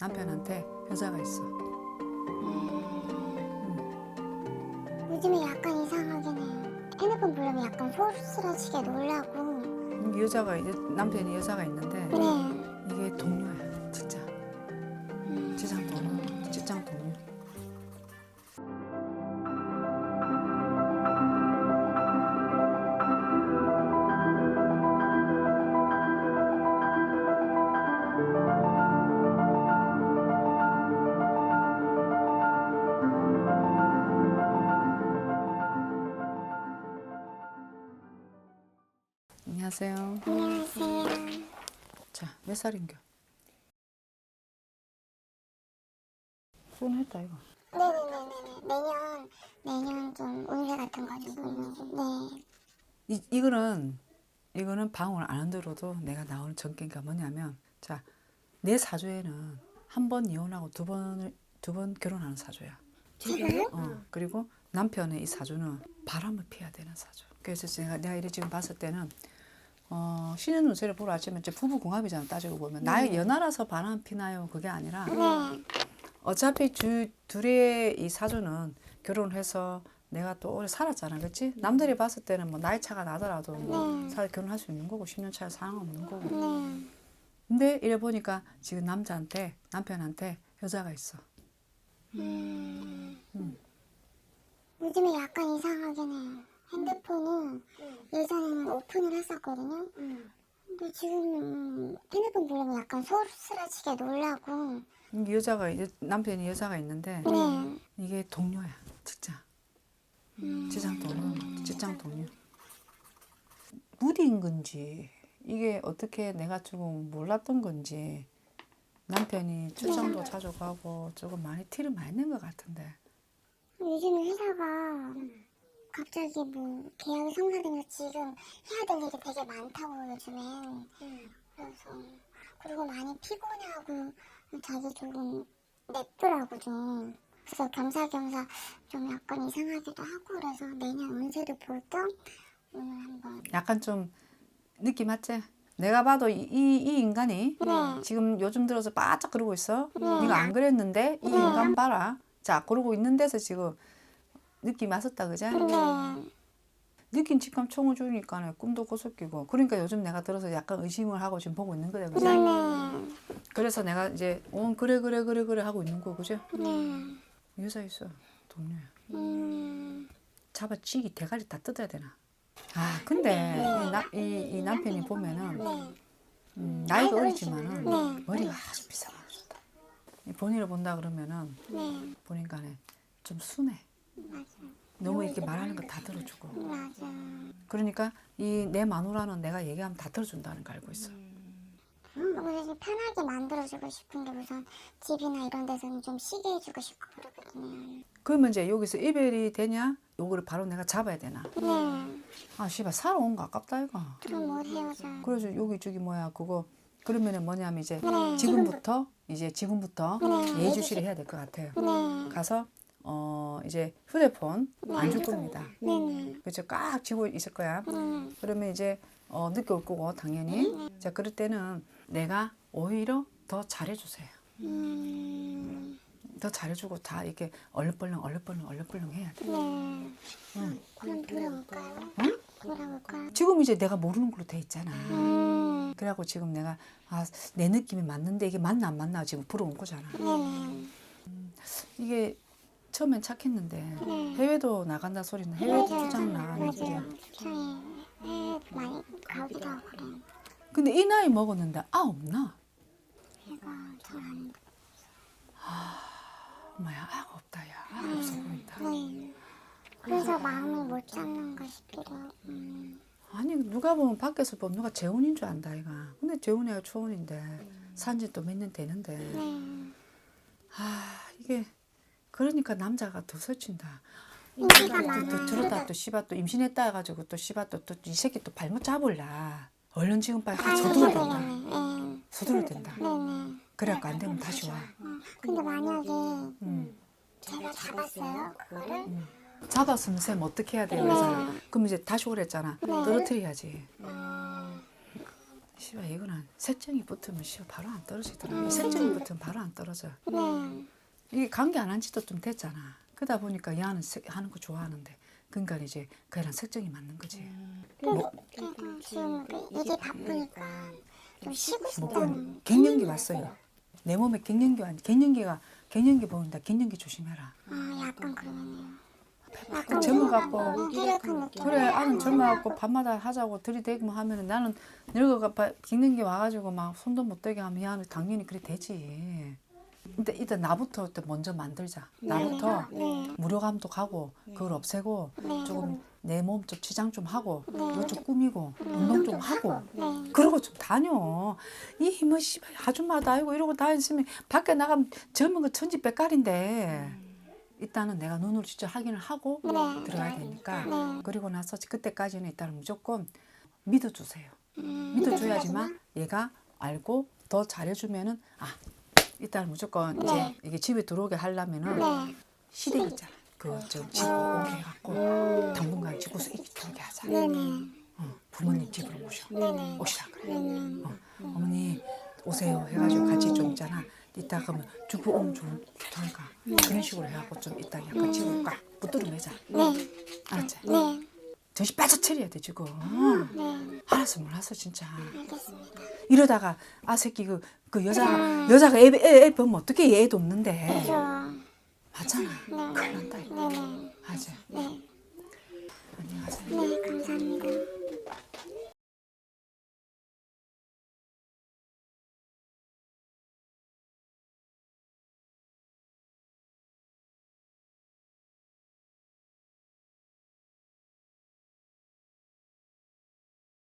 남편한테 여자가 있어. 요즘에 약간 이상하긴 해요. 핸드폰 부르면 약간 소스라치게 놀라고. 음, 여자가 이제 남편이 여자가 있는데 네. 안녕하세요. 안녕하세요. 자, 몇 살인겨? 손했다 이거. 네네네네. 내년, 내년 좀 운세 같은 거좀 보려고. 네. 이, 이거는 이거는 방을 안 들어도 내가 나오는 전개가 뭐냐면 자내 사주에는 한 번 이혼하고 두 번을 두 번 결혼하는 사주야. 지금요? 어 그리고 남편의 이 사주는 바람을 피해야 되는 사주. 그래서 제가 내가 이래 지금 봤을 때는 어 신의 운세를 보러 왔지만 이제 부부 궁합이잖아 따지고 보면 나의 연하라서 바람 피나요 그게 아니라 네. 어차피 주 둘의 이 사주는 결혼해서 내가 또 오래 살았잖아, 그렇지? 남들이 봤을 때는 뭐 나이 차가 나더라도 뭐살 결혼할 수 있는 거고 10년 차에 상관없는 거고. 네. 근데 이래 보니까 지금 남자한테 남편한테 여자가 있어. 음. 음. 요즘에 약간 이상하긴 해요. 핸드폰은 예전에는 오픈을 했었거든요. 근데 지금 핸드폰 부르면 약간 소스라치게 놀라고. 이 여자가 여- 남편이 여자가 있는데 네. 이게 동료야, 직장. 직장 동료, 직장 동료. 무리인 건지 이게 어떻게 내가 조금 몰랐던 건지 남편이 출장도 자주 가고 조금 많이 티를 많이 낸 것 같은데 요즘에 회사가 갑자기 뭐 계약이 성사되면서 지금 해야 될 일이 되게 많다고 요즘엔. 그래서 그리고 많이 피곤해하고 자기 조금 냅더라고 좀. 그래서 겸사겸사 좀 약간 이상하기도 하고 그래서 내년 운세도 볼겸 오늘 한번 약간 좀 느낌 맞지? 내가 봐도 이, 이, 이 인간이 네. 지금 요즘 들어서 바짝 그러고 있어. 네가 안 그랬는데 이 인간 봐라. 자 그러고 있는 데서 지금 느낌 왔었다 그제? 네. 느낀 직감 총을 주니까 꿈도 꼬숩기고 그러니까 요즘 내가 들어서 약간 의심을 하고 지금 보고 있는 거야 그제? 네네. 그래서 내가 이제 어 그래 그래 그래 그래 하고 있는 거 그제? 네. 여자 있어 동료야. 음. 잡아치기 대가리 다 뜯어야 되나? 아 근데 이, 나, 이, 이 남편이 보면은 네. 음, 나이가 어리지만은 네. 머리가 아주 비상하다. 본인을 본다 그러면은 네. 보니까는 좀 순해. 너무 이렇게 말하는 거 다 들어주고. 맞아. 그러니까 이 내 마누라는 내가 얘기하면 다 들어준다는 걸 알고 있어. 그래서 편하게 만들어주고 싶은데 우선 집이나 이런 데서는 좀 쉬게 해주고 싶고 그러거든요. 그러면 이제 여기서 이별이 되냐? 요거를 바로 내가 잡아야 되나? 네. 아 씨발 살아온 거 아깝다 이거. 그럼 못 헤어져. 그래서 여기 저기 뭐야 그거 그러면은 뭐냐면 이제 네. 지금부터 이제 지금부터 네. 예주시를 해야 될 것 같아요. 네. 가서 어 이제 휴대폰 안 줄 겁니다. 네네. 그죠? 꽉 쥐고 있을 거야. 네. 그러면 이제 어, 늦게 올 거고 당연히. 자 그럴 때는 내가 오히려 더 잘해주세요. 음. 더 잘해주고 다 이렇게 얼른벌렁 얼른벌렁 얼른벌렁 해야 돼. 네. 응. 그럼 돌아올까요? 응? 돌아올까요? 지금 이제 내가 모르는 걸로 돼 있잖아. 음. 그래갖고 지금 내가 아, 내 느낌이 맞는데 이게 맞나 안 맞나 지금 물어온 거잖아. 네네. 이게 처음엔 착했는데 네. 해외도 나간다 소리는 해외 출장 나가는 소리야. 맞아요. 추천해. 해 많이 가기도 하고 그래요. 근데 이 나이 먹었는데 아 없나? 얘가 잘안 엄마야 아가 없다 야 아가 없어 보인다. 네. 그래서 마음을 못 잡는가 싶기도 하고. 음. 아니 누가 보면 밖에서 보면 누가 재혼인 줄 안다 이가. 근데 재혼이야 초혼인데 산지 또 몇 년 되는데 네. 아 이게 그러니까 남자가 더 설친다. 인기가 또, 많아. 들었다 또 씨바 또 임신했다 해가지고 또 씨바 또이 새끼 또 발못 잡을라. 얼른 지금 빨리 하 서둘러 된다. 네. 서둘러 된다. 네네. 그래갖고 안 되면 다시 와. 근데 만약에 음. 제가 잡았어요 그거를 잡았으면 쌤 어떻게 해야 돼요? 네. 그럼 이제 다시 오랬잖아. 떨어뜨려야지. 씨발 이거는 색정이 붙으면 씨발 바로 안 떨어지더라. 음. 이 색정이 붙으면 바로 안 떨어져. 네. 이게 관계 안 한 지도 좀 됐잖아. 그러다 보니까 얘는 색- 하는 거 좋아하는데 그러니까 이제 그애랑 색정이 맞는 거지. 그래서 지금 그 일이 바쁘니까 좀 쉬고 뭐 싶다는 갱년기 왔어요. 내 몸에 갱년기 왔 갱년기가 갱년기 보인다. 갱년기 조심해라. 아 약간 그러네요. 약간 젊어갖고 느낌. 그래 아는 젊어갖고 밤마다 하자고 들이대고 하면은 나는 늙어가 봐- 갱년기 와가지고 막 손도 못 대게 하면 야 당연히 그래 되지. 근데 일단 나부터 일단 먼저 만들자. 나부터 네. 무료감도 가고 그걸 없애고 네. 조금 내 몸 좀 치장 좀 하고 네. 이거 좀 꾸미고 운동 좀 하고 네. 그러고 좀 다녀. 이뭐 씨발 아줌마도 아니고 이러고 다니시면 밖에 나가면 젊은 거 천지 백깔인데 일단은 내가 눈으로 직접 확인을 하고 네. 들어가야 되니까 네. 그리고 나서 그때까지는 일단은 무조건 믿어주세요. 음, 믿어줘야지만 얘가 알고 더 잘해주면은 아 일단 무조건 이제 네. 이게 집에 들어오게 하려면은 네. 시댁 있잖아. 그저 집으로 오게 해갖고 당분간 집에서 이렇게 들게 하자. 어, 부모님 집으로 모셔. 네네. 오시라 그래. 어, 어머니 오세요 해가지고 같이 좀 있잖아. 이따 그러면 주부 오면 좀 좋다니까 그런 식으로 해갖고 좀 이따 약간 집을 꽉 붙들어내자. 네. 알았지? 네. 정신 빠져 차려야 돼 지금. 네. 알았어 몰랐어 진짜. 알겠습니다. 이러다가 아 새끼 그, 그 여자가 여자가 애, 애, 애 보면 어떻게 애도 없는데 그죠. 맞잖아. 네. 큰일 난다 이거. 네네. 알지? 네. 안녕하세요. 네, 감사합니다.